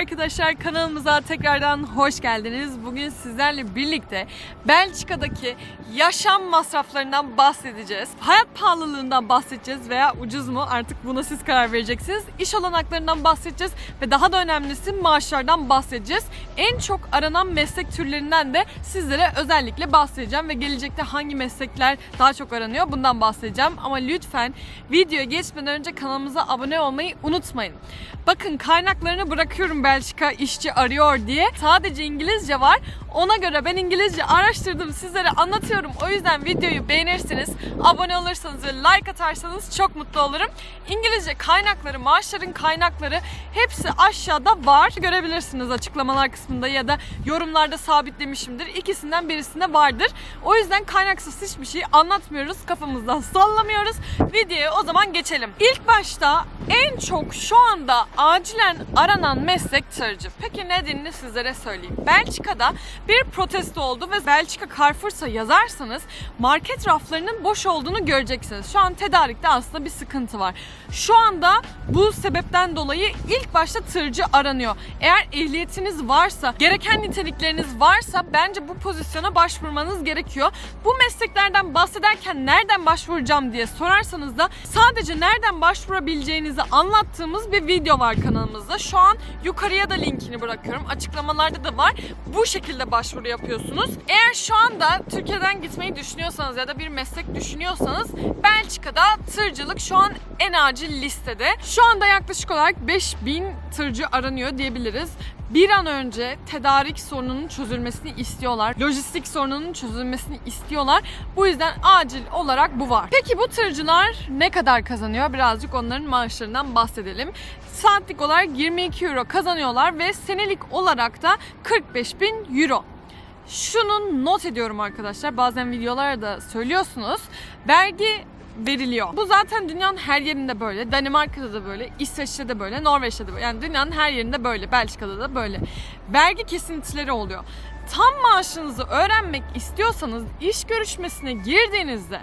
arkadaşlar kanalımıza tekrardan hoş geldiniz. Bugün sizlerle birlikte Belçika'daki yaşam masraflarından bahsedeceğiz. Hayat pahalılığından bahsedeceğiz veya ucuz mu artık buna siz karar vereceksiniz. İş olanaklarından bahsedeceğiz ve daha da önemlisi maaşlardan bahsedeceğiz. En çok aranan meslek türlerinden de sizlere özellikle bahsedeceğim ve gelecekte hangi meslekler daha çok aranıyor bundan bahsedeceğim. Ama lütfen videoya geçmeden önce kanalımıza abone olmayı unutmayın. Bakın kaynaklarını bırakıyorum Belçika işçi arıyor diye. Sadece İngilizce var. Ona göre ben İngilizce araştırdım sizlere anlatıyorum. O yüzden videoyu beğenirsiniz, abone olursanız ve like atarsanız çok mutlu olurum. İngilizce kaynakları, maaşların kaynakları hepsi aşağıda var. Görebilirsiniz açıklamalar kısmında ya da yorumlarda sabitlemişimdir. İkisinden birisinde vardır. O yüzden kaynaksız hiçbir şey anlatmıyoruz. Kafamızdan sallamıyoruz. Videoya o zaman geçelim. İlk başta en çok şu anda acilen aranan meslek tırcı. Peki nedenini sizlere söyleyeyim. Belçika'da bir protesto oldu ve Belçika Carrefour'sa yazarsanız market raflarının boş olduğunu göreceksiniz. Şu an tedarikte aslında bir sıkıntı var. Şu anda bu sebepten dolayı ilk başta tırcı aranıyor. Eğer ehliyetiniz varsa, gereken nitelikleriniz varsa bence bu pozisyona başvurmanız gerekiyor. Bu mesleklerden bahsederken nereden başvuracağım diye sorarsanız da sadece nereden başvurabileceğinizi anlattığımız bir video var kanalımızda. Şu an yukarıya da linkini bırakıyorum. Açıklamalarda da var. Bu şekilde başvuru yapıyorsunuz. Eğer şu anda Türkiye'den gitmeyi düşünüyorsanız ya da bir meslek düşünüyorsanız Belçika'da tırcılık şu an en acil listede. Şu anda yaklaşık olarak 5000 tırcı aranıyor diyebiliriz bir an önce tedarik sorununun çözülmesini istiyorlar. Lojistik sorununun çözülmesini istiyorlar. Bu yüzden acil olarak bu var. Peki bu tırcılar ne kadar kazanıyor? Birazcık onların maaşlarından bahsedelim. Saatlik olarak 22 euro kazanıyorlar ve senelik olarak da 45 bin euro. Şunu not ediyorum arkadaşlar. Bazen videolarda söylüyorsunuz. Vergi veriliyor. Bu zaten dünyanın her yerinde böyle. Danimarka'da da böyle, İsveç'te de böyle, Norveç'te de böyle. Yani dünyanın her yerinde böyle. Belçika'da da böyle. Vergi kesintileri oluyor. Tam maaşınızı öğrenmek istiyorsanız iş görüşmesine girdiğinizde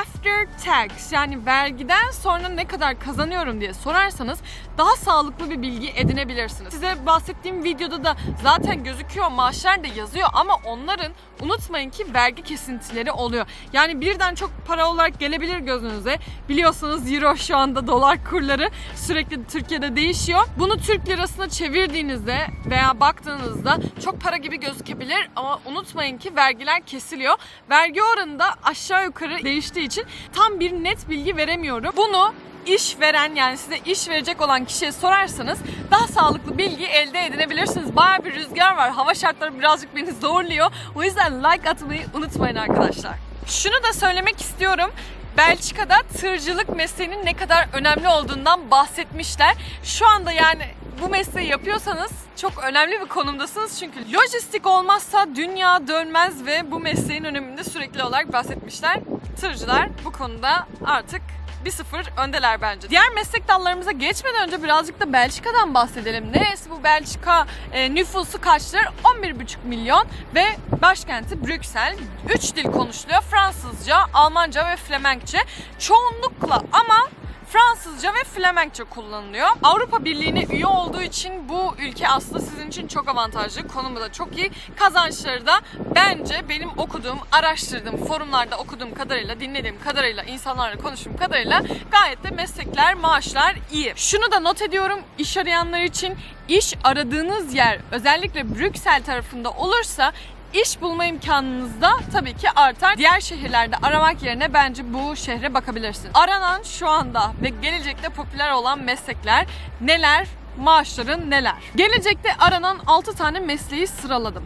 after tax yani vergiden sonra ne kadar kazanıyorum diye sorarsanız daha sağlıklı bir bilgi edinebilirsiniz. Size bahsettiğim videoda da zaten gözüküyor maaşlar da yazıyor ama onların unutmayın ki vergi kesintileri oluyor. Yani birden çok para olarak gelebilir gözünüze. Biliyorsunuz euro şu anda dolar kurları sürekli Türkiye'de değişiyor. Bunu Türk lirasına çevirdiğinizde veya baktığınızda çok para gibi gözükebilir ama unutmayın ki vergiler kesiliyor. Vergi oranı da aşağı yukarı değiştiği için tam bir net bilgi veremiyorum. Bunu iş veren yani size iş verecek olan kişiye sorarsanız daha sağlıklı bilgi elde edinebilirsiniz. Baya bir rüzgar var. Hava şartları birazcık beni zorluyor. O yüzden like atmayı unutmayın arkadaşlar. Şunu da söylemek istiyorum. Belçika'da tırcılık mesleğinin ne kadar önemli olduğundan bahsetmişler. Şu anda yani bu mesleği yapıyorsanız çok önemli bir konumdasınız çünkü lojistik olmazsa dünya dönmez ve bu mesleğin öneminde sürekli olarak bahsetmişler. Tırcılar bu konuda artık bir sıfır öndeler bence. Diğer meslek dallarımıza geçmeden önce birazcık da Belçika'dan bahsedelim. Neresi bu Belçika? E, nüfusu kaçtır? 11,5 milyon ve başkenti Brüksel. 3 dil konuşuluyor. Fransızca, Almanca ve Flemenkçe. Çoğunlukla ama Fransızca ve Flemenkçe kullanılıyor. Avrupa Birliği'ne üye olduğu için bu ülke aslında sizin için çok avantajlı. Konumu da çok iyi. Kazançları da bence benim okuduğum, araştırdığım, forumlarda okuduğum kadarıyla, dinlediğim kadarıyla, insanlarla konuştuğum kadarıyla gayet de meslekler, maaşlar iyi. Şunu da not ediyorum iş arayanlar için iş aradığınız yer özellikle Brüksel tarafında olursa İş bulma imkanınız da tabii ki artar. Diğer şehirlerde aramak yerine bence bu şehre bakabilirsiniz. Aranan şu anda ve gelecekte popüler olan meslekler neler? Maaşların neler? Gelecekte aranan 6 tane mesleği sıraladım.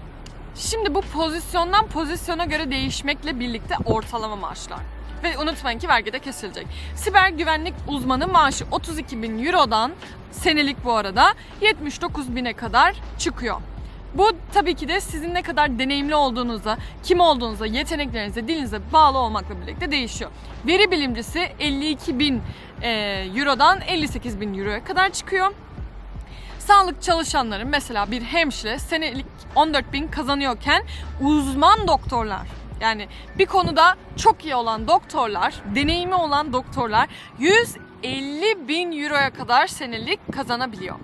Şimdi bu pozisyondan pozisyona göre değişmekle birlikte ortalama maaşlar. Ve unutmayın ki vergide kesilecek. Siber güvenlik uzmanı maaşı 32 bin Euro'dan senelik bu arada 79 bine kadar çıkıyor. Bu tabii ki de sizin ne kadar deneyimli olduğunuza, kim olduğunuza, yeteneklerinize, dilinize bağlı olmakla birlikte değişiyor. Veri bilimcisi 52 bin e, Euro'dan 58 bin Euro'ya kadar çıkıyor. Sağlık çalışanları mesela bir hemşire senelik 14 bin kazanıyorken uzman doktorlar yani bir konuda çok iyi olan doktorlar, deneyimi olan doktorlar 150 bin euroya kadar senelik kazanabiliyor.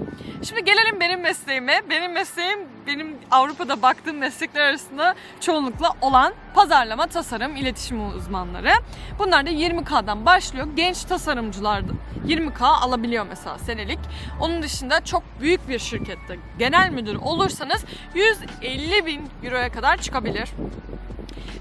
Şimdi gelelim benim mesleğime. Benim mesleğim benim Avrupa'da baktığım meslekler arasında çoğunlukla olan pazarlama, tasarım, iletişim uzmanları. Bunlar da 20K'dan başlıyor. Genç tasarımcılar da 20K alabiliyor mesela senelik. Onun dışında çok büyük bir şirkette genel müdür olursanız 150 bin euroya kadar çıkabilir.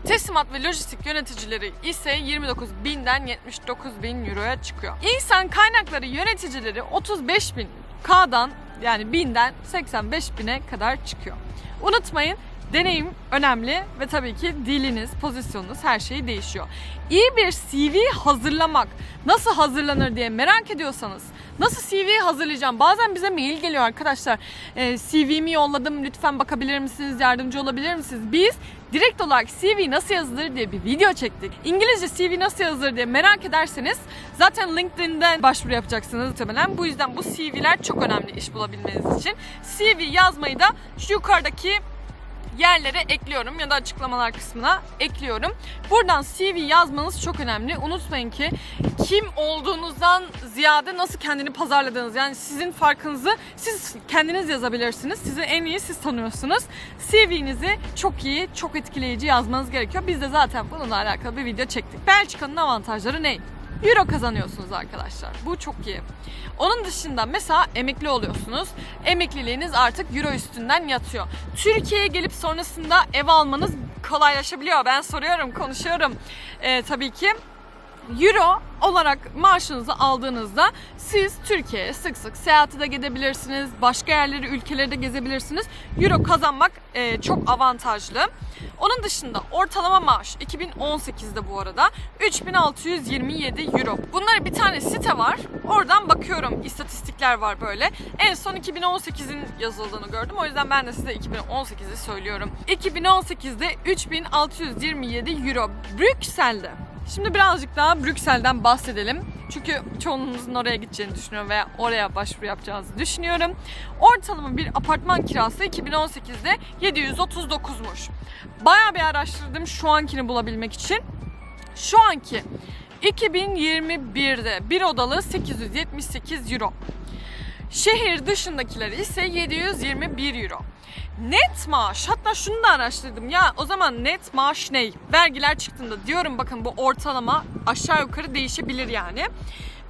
Teslimat ve lojistik yöneticileri ise 29 binden 79 bin euroya çıkıyor. İnsan kaynakları yöneticileri 35 bin K'dan yani binden 85 bine kadar çıkıyor. Unutmayın deneyim önemli ve tabii ki diliniz, pozisyonunuz her şey değişiyor. İyi bir CV hazırlamak nasıl hazırlanır diye merak ediyorsanız Nasıl CV hazırlayacağım? Bazen bize mail geliyor arkadaşlar. Ee, CV'mi yolladım lütfen bakabilir misiniz? Yardımcı olabilir misiniz? Biz direkt olarak CV nasıl yazılır diye bir video çektik. İngilizce CV nasıl yazılır diye merak ederseniz zaten LinkedIn'den başvuru yapacaksınız muhtemelen. Bu yüzden bu CV'ler çok önemli iş bulabilmeniz için. CV yazmayı da şu yukarıdaki yerlere ekliyorum ya da açıklamalar kısmına ekliyorum. Buradan CV yazmanız çok önemli. Unutmayın ki kim olduğunuzdan ziyade nasıl kendini pazarladığınız yani sizin farkınızı siz kendiniz yazabilirsiniz. Sizi en iyi siz tanıyorsunuz. CV'nizi çok iyi, çok etkileyici yazmanız gerekiyor. Biz de zaten bununla alakalı bir video çektik. Belçika'nın avantajları ne? Euro kazanıyorsunuz arkadaşlar. Bu çok iyi. Onun dışında mesela emekli oluyorsunuz. Emekliliğiniz artık euro üstünden yatıyor. Türkiye'ye gelip sonrasında ev almanız kolaylaşabiliyor. Ben soruyorum, konuşuyorum. Ee, tabii ki Euro olarak maaşınızı aldığınızda siz Türkiye'ye sık sık seyahate de gidebilirsiniz. Başka yerleri, ülkeleri de gezebilirsiniz. Euro kazanmak e, çok avantajlı. Onun dışında ortalama maaş 2018'de bu arada 3627 euro. Bunlara bir tane site var. Oradan bakıyorum. istatistikler var böyle. En son 2018'in yazıldığını gördüm. O yüzden ben de size 2018'i söylüyorum. 2018'de 3627 euro. Brüksel'de Şimdi birazcık daha Brüksel'den bahsedelim. Çünkü çoğunuzun oraya gideceğini düşünüyorum veya oraya başvuru yapacağınızı düşünüyorum. Ortalama bir apartman kirası 2018'de 739'muş. Bayağı bir araştırdım şu ankini bulabilmek için. Şu anki 2021'de bir odalı 878 euro. Şehir dışındakileri ise 721 euro. Net maaş hatta şunu da araştırdım ya o zaman net maaş ne? Vergiler çıktığında diyorum bakın bu ortalama aşağı yukarı değişebilir yani.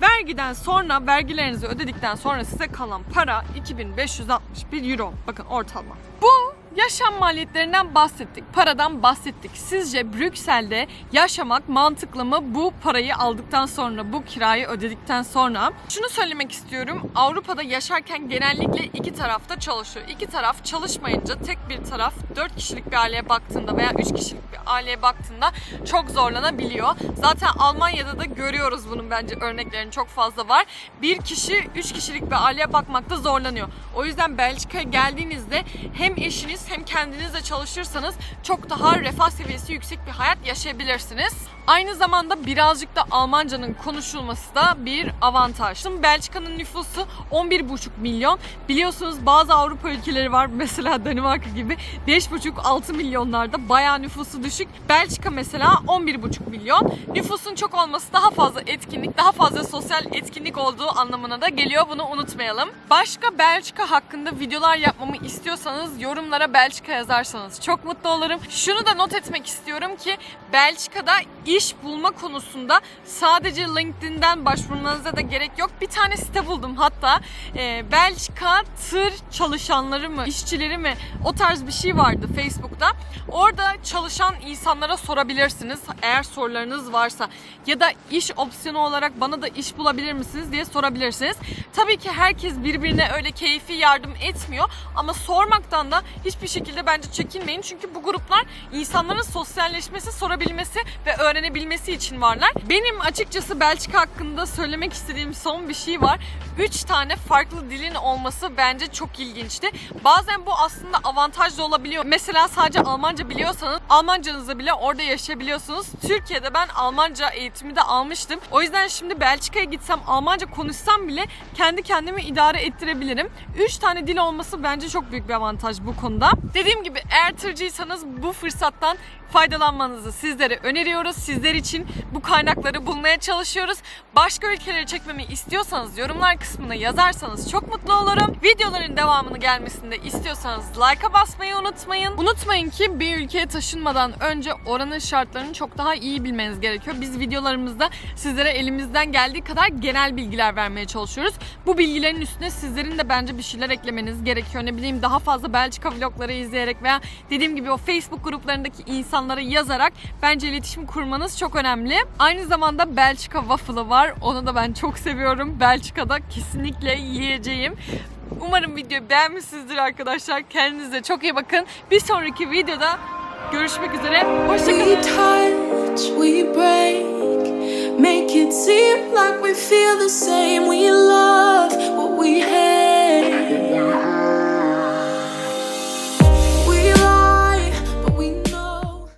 Vergiden sonra vergilerinizi ödedikten sonra size kalan para 2561 euro. Bakın ortalama. Bu Yaşam maliyetlerinden bahsettik, paradan bahsettik. Sizce Brüksel'de yaşamak mantıklı mı bu parayı aldıktan sonra, bu kirayı ödedikten sonra? Şunu söylemek istiyorum. Avrupa'da yaşarken genellikle iki tarafta çalışıyor. İki taraf çalışmayınca tek bir taraf 4 kişilik bir aileye baktığında veya 3 kişilik bir aileye baktığında çok zorlanabiliyor. Zaten Almanya'da da görüyoruz bunun bence örneklerini çok fazla var. Bir kişi 3 kişilik bir aileye bakmakta zorlanıyor. O yüzden Belçika'ya geldiğinizde hem eşiniz hem kendinizle çalışırsanız çok daha refah seviyesi yüksek bir hayat yaşayabilirsiniz. Aynı zamanda birazcık da Almancanın konuşulması da bir avantaj. Şimdi Belçika'nın nüfusu 11,5 milyon. Biliyorsunuz bazı Avrupa ülkeleri var mesela Danimarka gibi 5,5-6 milyonlarda bayağı nüfusu düşük. Belçika mesela 11,5 milyon. Nüfusun çok olması daha fazla etkinlik, daha fazla sosyal etkinlik olduğu anlamına da geliyor. Bunu unutmayalım. Başka Belçika hakkında videolar yapmamı istiyorsanız yorumlara Belçika yazarsanız çok mutlu olurum. Şunu da not etmek istiyorum ki Belçika'da iş bulma konusunda sadece LinkedIn'den başvurmanıza da gerek yok. Bir tane site buldum hatta. E, Belçika tır çalışanları mı, işçileri mi o tarz bir şey vardı Facebook'ta. Orada çalışan insanlara sorabilirsiniz eğer sorularınız varsa. Ya da iş opsiyonu olarak bana da iş bulabilir misiniz diye sorabilirsiniz. Tabii ki herkes birbirine öyle keyfi yardım etmiyor ama sormaktan da hiçbir şekilde bence çekinmeyin. Çünkü bu gruplar insanların sosyalleşmesi, sorabilmesi ve öğrenebilmesi için varlar. Benim açıkçası Belçika hakkında söylemek istediğim son bir şey var. 3 tane farklı dilin olması bence çok ilginçti. Bazen bu aslında avantaj da olabiliyor. Mesela sadece Almanca biliyorsanız Almancanızı bile orada yaşayabiliyorsunuz. Türkiye'de ben Almanca eğitimi de almıştım. O yüzden şimdi Belçika'ya gitsem Almanca konuşsam bile kendi kendimi idare ettirebilirim. 3 tane dil olması bence çok büyük bir avantaj bu konuda. Dediğim gibi eğer tırcıysanız bu fırsattan faydalanmanızı sizlere öneriyoruz. Sizler için bu kaynakları bulmaya çalışıyoruz. Başka ülkelere çekmemi istiyorsanız yorumlar kısmına yazarsanız çok mutlu olurum. Videoların devamını gelmesini de istiyorsanız like'a basmayı unutmayın. Unutmayın ki bir ülkeye taşınmadan önce oranın şartlarını çok daha iyi bilmeniz gerekiyor. Biz videolarımızda sizlere elimizden geldiği kadar genel bilgiler vermeye çalışıyoruz. Bu bilgilerin üstüne sizlerin de bence bir şeyler eklemeniz gerekiyor. Ne bileyim daha fazla Belçika vlogları izleyerek veya dediğim gibi o Facebook gruplarındaki insanlara yazarak bence iletişim kurmanız çok önemli. Aynı zamanda Belçika waffle'ı var. Onu da ben çok seviyorum. Belçika'da kesinlikle yiyeceğim. Umarım videoyu beğenmişsinizdir arkadaşlar. Kendinize çok iyi bakın. Bir sonraki videoda görüşmek üzere. Hoşçakalın.